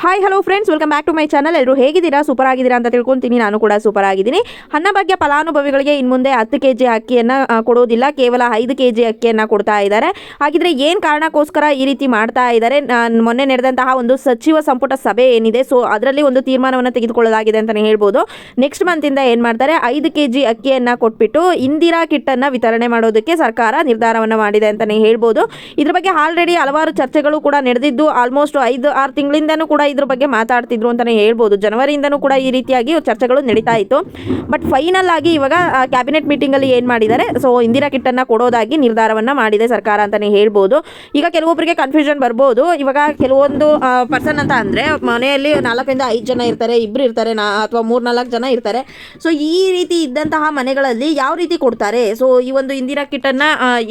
Hi hello friends welcome back to my channel ಎಲ್ಲರೂ ಹೇಗಿದ್ದೀರಾ? Super ಆಗಿದ್ದೀರಾ ಅಂತ ತಿಳ್ಕೊತೀನಿ. ನಾನು ಕೂಡ ಸೂಪರ್ ಆಗಿದ್ದೀನಿ. ಬಗ್ಗೆ ಫಲಾನುಭವಿಗಳಿಗೆ ಇನ್ನು ಮುಂದೆ ಹತ್ತು ಕೆ ಜಿ ಅಕ್ಕಿಯನ್ನು ಕೊಡೋದಿಲ್ಲ. ಕೇವಲ ಐದು ಕೆ ಜಿ ಅಕ್ಕಿಯನ್ನು ಕೊಡ್ತಾ ಇದ್ದಾರೆ. ಹಾಗಿದ್ರೆ ಏನು ಕಾರಣಕ್ಕೋಸ್ಕರ ಈ ರೀತಿ ಮಾಡ್ತಾ ಇದ್ದಾರೆ? ನಾನ್ ಮೊನ್ನೆ ನಡೆದಂತಹ ಒಂದು ಸಚಿವ ಸಂಪುಟ ಸಭೆ ಏನಿದೆ ಸೊ ಅದರಲ್ಲಿ ಒಂದು ತೀರ್ಮಾನವನ್ನು ತೆಗೆದುಕೊಳ್ಳಲಾಗಿದೆ ಅಂತಲೇ ಹೇಳ್ಬೋದು. ನೆಕ್ಸ್ಟ್ ಮಂತಿಂದ ಏನು ಮಾಡ್ತಾರೆ? ಐದು ಕೆ ಜಿ ಅಕ್ಕಿಯನ್ನು ಕೊಟ್ಬಿಟ್ಟು ಇಂದಿರಾ ಕಿಟ್ಟನ್ನು ವಿತರಣೆ ಮಾಡೋದಕ್ಕೆ ಸರ್ಕಾರ ನಿರ್ಧಾರವನ್ನು ಮಾಡಿದೆ ಅಂತಲೇ ಹೇಳ್ಬೋದು. ಇದ್ರ ಬಗ್ಗೆ ಆಲ್ರೆಡಿ ಹಲವಾರು ಚರ್ಚೆಗಳು ಕೂಡ ನಡೆದಿದ್ದು ಆಲ್ಮೋಸ್ಟ್ ಐದು, ಆರು ತಿಂಗಳಿಂದನೂ ಕೂಡ ಇದ್ರ ಬಗ್ಗೆ ಮಾತಾಡ್ತಿದ್ರು ಅಂತಲೇ ಹೇಳ್ಬೋದು. ಜನವರಿಯಿಂದನೂ ಕೂಡ ಈ ರೀತಿಯಾಗಿ ಚರ್ಚೆಗಳು ನಡೀತಾ ಇತ್ತು. ಬಟ್ ಫೈನಲ್ ಆಗಿ ಇವಾಗ ಕ್ಯಾಬಿನೆಟ್ ಮೀಟಿಂಗಲ್ಲಿ ಏನು ಮಾಡಿದ್ದಾರೆ? ಸೊ ಇಂದಿರಾ ಕಿಟ್ಟನ್ನು ಕೊಡೋದಾಗಿ ನಿರ್ಧಾರವನ್ನು ಮಾಡಿದೆ ಸರ್ಕಾರ ಅಂತಲೇ ಹೇಳ್ಬೋದು. ಈಗ ಕೆಲವೊಬ್ಬರಿಗೆ ಕನ್ಫ್ಯೂಷನ್ ಬರ್ಬೋದು. ಇವಾಗ ಕೆಲವೊಂದು ಪರ್ಸನ್ ಅಂತ ಅಂದರೆ ಮನೆಯಲ್ಲಿ ನಾಲ್ಕರಿಂದ ಐದು ಜನ ಇರ್ತಾರೆ ಇಬ್ಬರು ಇರ್ತಾರೆ, ನಾ, ಅಥವಾ ಮೂರು ನಾಲ್ಕು ಜನ ಇರ್ತಾರೆ. ಸೊ ಈ ರೀತಿ ಇದ್ದಂತಹ ಮನೆಗಳಲ್ಲಿ ಯಾವ ರೀತಿ ಕೊಡ್ತಾರೆ? ಸೊ ಈ ಒಂದು ಇಂದಿರಾ ಕಿಟ್ಟನ್ನು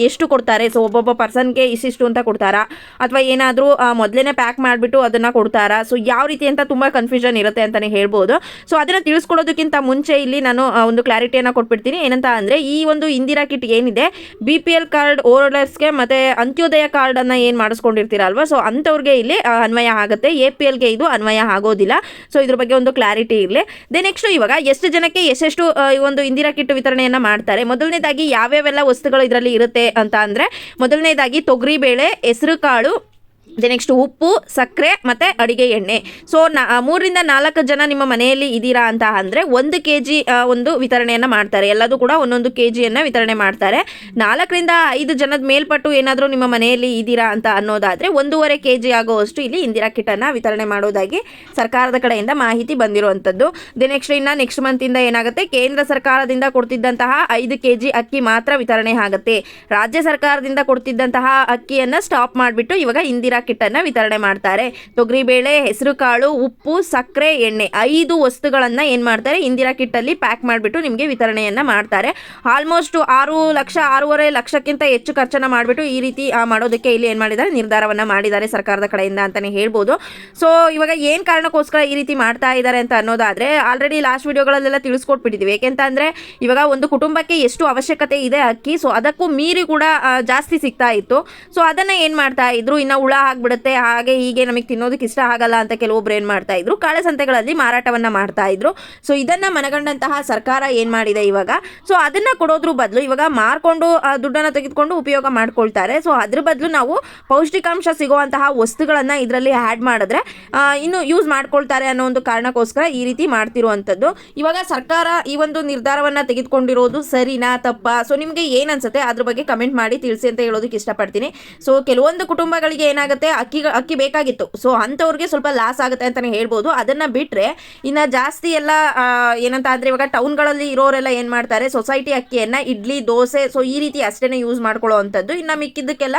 ಎಷ್ಟು ಕೊಡ್ತಾರೆ? ಸೊ ಒಬ್ಬೊಬ್ಬ ಪರ್ಸನ್ಗೆ ಇಷ್ಟಿಷ್ಟು ಅಂತ ಕೊಡ್ತಾರಾ? ಅಥವಾ ಏನಾದರೂ ಮೊದಲೇ ಪ್ಯಾಕ್ ಮಾಡಿಬಿಟ್ಟು ಅದನ್ನು ಕೊಡ್ತಾರಾ? ಸೊ ಯಾವ ರೀತಿ ಅಂತ ತುಂಬ ಕನ್ಫ್ಯೂಷನ್ ಇರುತ್ತೆ ಅಂತಲೇ ಹೇಳ್ಬೋದು. ಸೊ ಅದನ್ನು ತಿಳಿಸ್ಕೊಡೋದಕ್ಕಿಂತ ಮುಂಚೆ ಇಲ್ಲಿ ನಾನು ಒಂದು ಕ್ಲಾರಿಟಿಯನ್ನು ಕೊಟ್ಬಿಡ್ತೀನಿ. ಏನಂತ ಅಂದರೆ, ಈ ಒಂದು ಇಂದಿರಾ ಕಿಟ್ ಏನಿದೆ ಬಿ ಪಿ ಎಲ್ ಕಾರ್ಡ್ ಓಲ್ಡರ್ಸ್ಗೆ ಮತ್ತು ಅಂತ್ಯೋದಯ ಕಾರ್ಡನ್ನು ಏನು ಮಾಡಿಸ್ಕೊಂಡಿರ್ತೀರಲ್ವ? ಸೊ ಅಂಥವ್ರಿಗೆ ಇಲ್ಲಿ ಅನ್ವಯ ಆಗುತ್ತೆ. ಎ ಪಿ ಎಲ್ಗೆ ಇದು ಅನ್ವಯ ಆಗೋದಿಲ್ಲ. ಸೊ ಇದ್ರ ಬಗ್ಗೆ ಒಂದು ಕ್ಲಾರಿಟಿ ಇರಲಿ. ದೆ ನೆಕ್ಸ್ಟ್ ಇವಾಗ, ಎಷ್ಟು ಜನಕ್ಕೆ ಎಷ್ಟೆಷ್ಟು ಈ ಒಂದು ಇಂದಿರಾ ಕಿಟ್ ವಿತರಣೆಯನ್ನು ಮಾಡ್ತಾರೆ? ಮೊದಲನೇದಾಗಿ ಯಾವ್ಯಾವೆಲ್ಲ ವಸ್ತುಗಳು ಇದರಲ್ಲಿ ಇರುತ್ತೆ ಅಂತ ಅಂದರೆ, ಮೊದಲನೇದಾಗಿ ತೊಗರಿಬೇಳೆ, ಹೆಸರು ಕಾಳು ನೆಕ್ಸ್ಟ್ ಉಪ್ಪು, ಸಕ್ಕರೆ ಮತ್ತು ಅಡಿಗೆ ಎಣ್ಣೆ. ಸೊ ನಾ ಮೂರರಿಂದ ನಾಲ್ಕು ಜನ ನಿಮ್ಮ ಮನೆಯಲ್ಲಿ ಇದ್ದೀರಾ ಅಂತ ಅಂದರೆ ಒಂದು ಕೆ ಜಿ ಒಂದು ವಿತರಣೆಯನ್ನು ಮಾಡ್ತಾರೆ. ಎಲ್ಲದೂ ಕೂಡ ಒಂದೊಂದು ಕೆ ಜಿಯನ್ನು ವಿತರಣೆ ಮಾಡ್ತಾರೆ. ನಾಲ್ಕರಿಂದ ಐದು ಜನದ ಮೇಲ್ಪಟ್ಟು ಏನಾದರೂ ನಿಮ್ಮ ಮನೆಯಲ್ಲಿ ಇದ್ದೀರಾ ಅಂತ ಅನ್ನೋದಾದರೆ ಒಂದೂವರೆ ಕೆ ಜಿ ಆಗುವಷ್ಟು ಇಲ್ಲಿ ಇಂದಿರಾ ಕಿಟ್ಟನ್ನು ವಿತರಣೆ ಮಾಡೋದಾಗಿ ಸರ್ಕಾರದ ಕಡೆಯಿಂದ ಮಾಹಿತಿ ಬಂದಿರುವಂಥದ್ದು. ದೆ ನೆಕ್ಸ್ಟ್ ಇನ್ನು ನೆಕ್ಸ್ಟ್ ಮಂತಿಂದ ಏನಾಗುತ್ತೆ? ಕೇಂದ್ರ ಸರ್ಕಾರದಿಂದ ಕೊಡ್ತಿದ್ದಂತಹ ಐದು ಕೆ ಜಿ ಅಕ್ಕಿ ಮಾತ್ರ ವಿತರಣೆ ಆಗುತ್ತೆ. ರಾಜ್ಯ ಸರ್ಕಾರದಿಂದ ಕೊಡ್ತಿದ್ದಂತಹ ಅಕ್ಕಿಯನ್ನು ಸ್ಟಾಪ್ ಮಾಡಿಬಿಟ್ಟು ಇವಾಗ ಇಂದಿರಾ ಕಿಟ್ಟನ್ನು ವಿತರಣೆ ಮಾಡ್ತಾರೆ. ತೊಗರಿಬೇಳೆ ಹೆಸರು ಕಾಳು, ಉಪ್ಪು, ಸಕ್ಕರೆ, ಎಣ್ಣೆ ಐದು ವಸ್ತುಗಳನ್ನು ಏನು ಮಾಡ್ತಾರೆ? ಇಂದಿರಾ ಕಿಟ್ಟಲ್ಲಿ ಪ್ಯಾಕ್ ಮಾಡಿಬಿಟ್ಟು ನಿಮಗೆ ವಿತರಣೆಯನ್ನು ಮಾಡ್ತಾರೆ. ಆಲ್ಮೋಸ್ಟ್ ಆರು ಲಕ್ಷ, ಆರೂವರೆ ಲಕ್ಷಕ್ಕಿಂತ ಹೆಚ್ಚು ಖರ್ಚನ್ನು ಮಾಡಿಬಿಟ್ಟು ಈ ರೀತಿ ಮಾಡೋದಕ್ಕೆ ಇಲ್ಲಿ ಏನು ಮಾಡಿದ್ದಾರೆ? ನಿರ್ಧಾರವನ್ನು ಮಾಡಿದ್ದಾರೆ ಸರ್ಕಾರದ ಕಡೆಯಿಂದ ಅಂತಲೇ ಹೇಳ್ಬೋದು. ಸೊ ಇವಾಗ ಏನು ಕಾರಣಕ್ಕೋಸ್ಕರ ಈ ರೀತಿ ಮಾಡ್ತಾ ಇದ್ದಾರೆ ಅಂತ ಅನ್ನೋದಾದರೆ ಆಲ್ರೆಡಿ ಲಾಸ್ಟ್ ವಿಡಿಯೋಗಳಲ್ಲೆಲ್ಲ ತಿಳಿಸ್ಕೊಟ್ಬಿಟ್ಟಿದ್ದೀವಿ ಏಕೆಂತ ಅಂದರೆ ಇವಾಗ ಒಂದು ಕುಟುಂಬಕ್ಕೆ ಎಷ್ಟು ಅವಶ್ಯಕತೆ ಇದೆ ಅಕ್ಕಿ ಸೊ ಅದಕ್ಕೂ ಮೀರಿ ಕೂಡ ಜಾಸ್ತಿ ಸಿಗ್ತಾ ಇತ್ತು. ಸೊ ಅದನ್ನು ಏನು ಮಾಡ್ತಾ ಇದ್ರು? ಇನ್ನು ಹುಳ ಆಗ್ಬಿಡುತ್ತೆ. ಹಾಗೆ ಹೀಗೆ ನಮಗೆ ತಿನ್ನೋದಕ್ಕೆ ಇಷ್ಟ ಆಗಲ್ಲ ಅಂತ ಕೆಲವೊಬ್ರು ಏನು ಮಾಡ್ತಾ ಇದ್ರು. ಕಾಳಸಂತೆಗಳಲ್ಲಿ ಮಾರಾಟವನ್ನು ಮಾಡ್ತಾ ಇದ್ರು. ಸೊ ಇದನ್ನು ಮನಗಂಡಂತಹ ಸರ್ಕಾರ ಏನು ಮಾಡಿದೆ ಇವಾಗ? ಸೊ ಅದನ್ನು ಕೊಡೋದ್ರ ಬದಲು ಇವಾಗ ಮಾರ್ಕೊಂಡು ದುಡ್ಡನ್ನು ತೆಗೆದುಕೊಂಡು ಉಪಯೋಗ ಮಾಡ್ಕೊಳ್ತಾರೆ. ಸೊ ಅದ್ರ ಬದಲು ನಾವು ಪೌಷ್ಟಿಕಾಂಶ ಸಿಗುವಂತಹ ವಸ್ತುಗಳನ್ನು ಇದರಲ್ಲಿ ಆ್ಯಡ್ ಮಾಡಿದ್ರೆ ಇನ್ನು ಯೂಸ್ ಮಾಡ್ಕೊಳ್ತಾರೆ ಅನ್ನೋ ಒಂದು ಕಾರಣಕ್ಕೋಸ್ಕರ ಈ ರೀತಿ ಮಾಡ್ತಿರುವಂಥದ್ದು. ಇವಾಗ ಸರ್ಕಾರ ಈ ಒಂದು ನಿರ್ಧಾರವನ್ನು ತೆಗೆದುಕೊಂಡಿರೋದು ಸರಿನಾ, ತಪ್ಪ? ಸೊ ನಿಮಗೆ ಏನು ಅನ್ಸುತ್ತೆ? ಅದ್ರ ಬಗ್ಗೆ ಕಮೆಂಟ್ ಮಾಡಿ ತಿಳಿಸಿ ಅಂತ ಹೇಳೋದಕ್ಕೆ ಇಷ್ಟಪಡ್ತೀನಿ. ಸೊ ಕೆಲವೊಂದು ಕುಟುಂಬಗಳಿಗೆ ಏನಾಗುತ್ತೆ? ಅಕ್ಕಿ ಅಕ್ಕಿ ಬೇಕಾಗಿತ್ತು. ಸೊ ಅಂಥವ್ರಿಗೆ ಸ್ವಲ್ಪ ಲಾಸ್ ಆಗುತ್ತೆ ಅಂತಲೇ ಹೇಳ್ಬೋದು. ಅದನ್ನು ಬಿಟ್ಟರೆ ಇನ್ನು ಜಾಸ್ತಿ ಎಲ್ಲ ಏನಂತ ಅಂದರೆ ಇವಾಗ ಟೌನ್ಗಳಲ್ಲಿ ಇರೋರೆಲ್ಲ ಏನು ಮಾಡ್ತಾರೆ? ಸೊಸೈಟಿ ಅಕ್ಕಿಯನ್ನು ಇಡ್ಲಿ, ದೋಸೆ ಸೊ ಈ ರೀತಿ ಅಷ್ಟೇ ಯೂಸ್ ಮಾಡ್ಕೊಳ್ಳೋ ಅಂಥದ್ದು. ಇನ್ನು ಮಿಕ್ಕಿದ್ದಕ್ಕೆಲ್ಲ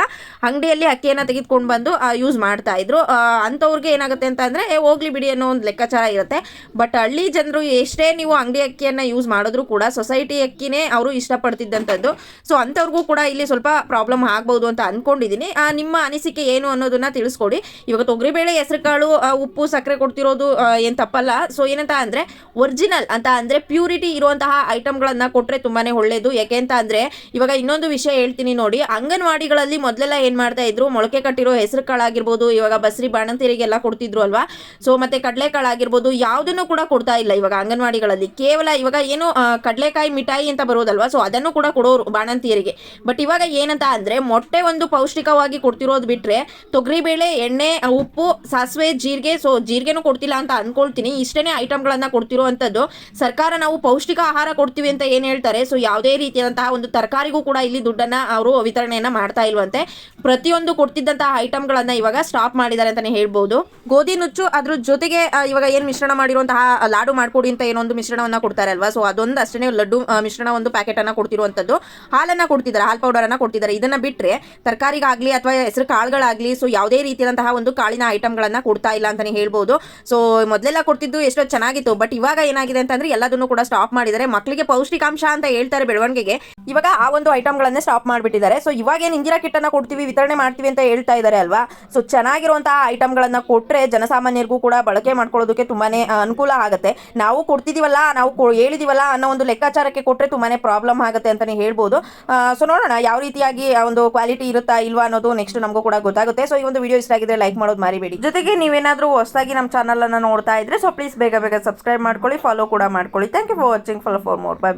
ಅಂಗಡಿಯಲ್ಲಿ ಅಕ್ಕಿಯನ್ನು ತೆಗೆದುಕೊಂಡು ಬಂದು ಯೂಸ್ ಮಾಡ್ತಾ ಇದ್ರು. ಅಂಥವ್ರಿಗೆ ಏನಾಗುತ್ತೆ ಅಂತ ಅಂದರೆ ಹೋಗ್ಲಿ ಬಿಡಿ ಅನ್ನೋ ಒಂದು ಲೆಕ್ಕಾಚಾರ ಇರುತ್ತೆ. ಬಟ್ ಹಳ್ಳಿ ಜನರು ಎಷ್ಟೇ ನೀವು ಅಂಗಡಿ ಅಕ್ಕಿಯನ್ನು ಯೂಸ್ ಮಾಡಿದ್ರು ಕೂಡ ಸೊಸೈಟಿ ಅಕ್ಕಿನೇ ಅವರು ಇಷ್ಟಪಡ್ತಿದ್ದಂಥದ್ದು. ಸೊ ಅಂಥವ್ರಿಗೂ ಕೂಡ ಇಲ್ಲಿ ಸ್ವಲ್ಪ ಪ್ರಾಬ್ಲಮ್ ಆಗ್ಬೋದು ಅಂತ ಅಂದ್ಕೊಂಡಿದ್ದೀನಿ ನಿಮ್ಮ ಅನಿಸಿಕೆ ಏನು ಅನ್ನೋದನ್ನ ತಿಳಿಸ್ಕೊಡಿ. ಇವಾಗ ತೊಗರಿಬೇಳೆ ಹೆಸರುಕಾಳು ಉಪ್ಪು, ಸಕ್ಕರೆ ಕೊಡ್ತಿರೋದು ಏನು ತಪ್ಪಲ್ಲ. ಸೊ ಏನಂತ ಅಂದ್ರೆ ಒರಿಜಿನಲ್ ಅಂತ ಅಂದ್ರೆ ಪ್ಯೂರಿಟಿ ಇರುವಂತಹ ಐಟಮ್ಗಳನ್ನು ಕೊಟ್ಟರೆ ತುಂಬಾ ಒಳ್ಳೇದು. ಯಾಕೆ ಅಂತ ಅಂದ್ರೆ ಇವಾಗ ಇನ್ನೊಂದು ವಿಷಯ ಹೇಳ್ತೀನಿ ನೋಡಿ. ಅಂಗನವಾಡಿಗಳಲ್ಲಿ ಮೊದಲೆಲ್ಲ ಏನು ಮಾಡ್ತಾ ಇದ್ರು? ಮೊಳಕೆ ಕಟ್ಟಿರೋ ಹೆಸರು ಕಾಳಾಗಿರ್ಬೋದು ಇವಾಗ ಬಸ್ರಿ ಬಾಣಂತಿಯರಿಗೆಲ್ಲ ಕೊಡ್ತಿದ್ರು ಅಲ್ವಾ? ಸೊ ಮತ್ತೆ ಕಡಲೆಕಾಳು ಆಗಿರ್ಬೋದು, ಯಾವುದನ್ನು ಕೂಡ ಕೊಡ್ತಾ ಇಲ್ಲ ಇವಾಗ ಅಂಗನವಾಡಿಗಳಲ್ಲಿ. ಕೇವಲ ಇವಾಗ ಏನು ಕಡಲೆಕಾಯಿ, ಮಿಠಾಯಿ ಅಂತ ಬರೋದಲ್ವಾ? ಸೊ ಅದನ್ನು ಕೂಡ ಕೊಡೋರು ಬಾಣಂತಿಯರಿಗೆ. ಬಟ್ ಇವಾಗ ಏನಂತ ಅಂದ್ರೆ ಮೊಟ್ಟೆ ಒಂದು ಪೌಷ್ಟಿಕವಾಗಿ ಕೊಡ್ತಿರೋದು ಬಿಟ್ಟರೆ ತೊಗರಿಬೇಳೆ, ಎಣ್ಣೆ, ಉಪ್ಪು, ಸಾಸಿವೆ, ಜೀರಿಗೆ. ಸೊ ಜೀರಿಗೆನೂ ಕೊಡ್ತಿಲ್ಲ ಅಂತ ಅನ್ಕೊಳ್ತೀನಿ. ಇಷ್ಟೇ ಐಟಮ್ಗಳನ್ನು ಕೊಡ್ತಿರುವಂಥದ್ದು ಸರ್ಕಾರ ನಾವು ಪೌಷ್ಟಿಕ ಆಹಾರ ಕೊಡ್ತೀವಿ ಅಂತ ಏನು ಹೇಳ್ತಾರೆ? ಸೊ ಯಾವುದೇ ರೀತಿಯಾದಂತಹ ಒಂದು ತರಕಾರಿಗೂ ಕೂಡ ಇಲ್ಲಿ ದುಡ್ಡನ್ನು ಅವರು ವಿತರಣೆಯನ್ನು ಮಾಡ್ತಾ ಇಲ್ವಂತೆ. ಪ್ರತಿಯೊಂದು ಕೊಡ್ತಿದ್ದಂತಹ ಐಟಮ್ಗಳನ್ನು ಇವಾಗ ಸ್ಟಾಪ್ ಮಾಡಿದ್ದಾರೆ ಅಂತಲೇ ಹೇಳ್ಬೋದು. ಗೋಧಿ ನುಚ್ಚು ಅದ್ರ ಜೊತೆಗೆ ಇವಾಗ ಏನು ಮಿಶ್ರಣ ಮಾಡಿರುವಂತಹ ಲಾಡು ಮಾಡ್ಕೊಡಿ ಅಂತ ಏನೊಂದು ಮಿಶ್ರಣವನ್ನು ಕೊಡ್ತಾರೆ ಅಲ್ವಾ? ಸೊ ಅದೊಂದು ಅಷ್ಟೇ ಲಡ್ಡು ಮಿಶ್ರಣ ಒಂದು ಪ್ಯಾಕೆಟನ್ನು ಕೊಡ್ತಿರುವಂಥದ್ದು. ಹಾಲನ್ನು ಕೊಡ್ತಿದ್ದಾರೆ, ಹಾಲು ಪೌಡರನ್ನು ಕೊಡ್ತಿದ್ದಾರೆ. ಇದನ್ನು ಬಿಟ್ಟರೆ ತರಕಾರಿಗಾಗಲಿ ಅಥವಾ ಹೆಸರು ಕಾಳುಗಳಾಗಲಿ ಸೊ ಯಾವುದೇ ರೀತಿಯಾದಂತಹ ಒಂದು ಕಾಳಿನ ಐಟಮ್ಗಳನ್ನು ಕೊಡ್ತಾ ಇಲ್ಲ ಅಂತಲೇ ಹೇಳ್ಬೋದು. ಸೊ ಮೊದಲೆಲ್ಲ ಕೊಡ್ತಿದ್ದು ಎಷ್ಟೋ ಚೆನ್ನಾಗಿತ್ತು. ಬಟ್ ಇವಾಗ ಏನಾಗಿದೆ ಅಂತಂದ್ರೆ ಎಲ್ಲದನ್ನು ಕೂಡ ಸ್ಟಾಪ್ ಮಾಡಿದ್ದಾರೆ. ಮಕ್ಕಳಿಗೆ ಪೌಷ್ಟಿಕಾಂಶ ಅಂತ ಹೇಳ್ತಾರೆ ಬೆಳವಣಿಗೆಗೆ. ಇವಾಗ ಆ ಒಂದು ಐಟಮ್ಗಳನ್ನೇ ಸ್ಟಾಪ್ ಮಾಡಿಬಿಟ್ಟಿದ್ದಾರೆ. ಸೊ ಇವಾಗ ಏನು ಇಂದಿರಾ ಕಿಟ್ಟನ್ನು ಕೊಡ್ತೀವಿ, ವಿತರಣೆ ಮಾಡ್ತೀವಿ ಅಂತ ಹೇಳ್ತಾ ಇದ್ದಾರೆ ಅಲ್ವಾ? ಸೊ ಚೆನ್ನಾಗಿರುವಂತಹ ಐಟಮ್ಗಳನ್ನು ಕೊಟ್ಟರೆ ಜನಸಾಮಾನ್ಯರಿಗೂ ಕೂಡ ಬಳಕೆ ಮಾಡ್ಕೊಳ್ಳೋದಕ್ಕೆ ತುಂಬಾ ಅನುಕೂಲ ಆಗುತ್ತೆ. ನಾವು ಕೊಡ್ತಿದ್ದೀವಲ್ಲ ನಾವು ಹೇಳಿದೀವಲ್ಲ ಅನ್ನೋ ಒಂದು ಲೆಕ್ಕಾಚಾರಕ್ಕೆ ಕೊಟ್ಟರೆ ತುಂಬಾ ಪ್ರಾಬ್ಲಮ್ ಆಗುತ್ತೆ ಅಂತಲೇ ಹೇಳ್ಬೋದು. ಸೊ ನೋಡೋಣ, ಯಾವ ರೀತಿಯಾಗಿ ಒಂದು ಕ್ವಾಲಿಟಿ ಇರುತ್ತಾ ಇಲ್ವಾ ಅನ್ನೋದು ನೆಕ್ಸ್ಟ್ ನಮಗೂ ಕೂಡ ಗೊತ್ತಾಗುತ್ತೆ. ಸೊ ಈ ಒಂದು ವಿಡಿಯೋ ಇಷ್ಟ ಆಗಿದ್ರೆ ಲೈಕ್ ಮಾಡೋದು ಮರಿಬೇಡಿ. ಜೊತೆಗೆ ನೀವೇನಾದರೂ ಹೊಸದಾಗಿ ನಮ್ಮ ಚಾನಲ್ ಅನ್ನ ನೋಡ್ತಾ ಇದ್ರೆ ಸೊ ಪ್ಲೀಸ್ ಬೇಗ ಬೇಗ ಸಬ್ಸ್ಕ್ರೈಬ್ ಮಾಡ್ಕೊಳ್ಳಿ ಫಾಲೋ ಕೂಡ ಮಾಡ್ಕೊಳ್ಳಿ. Thank you for watching follow for more bye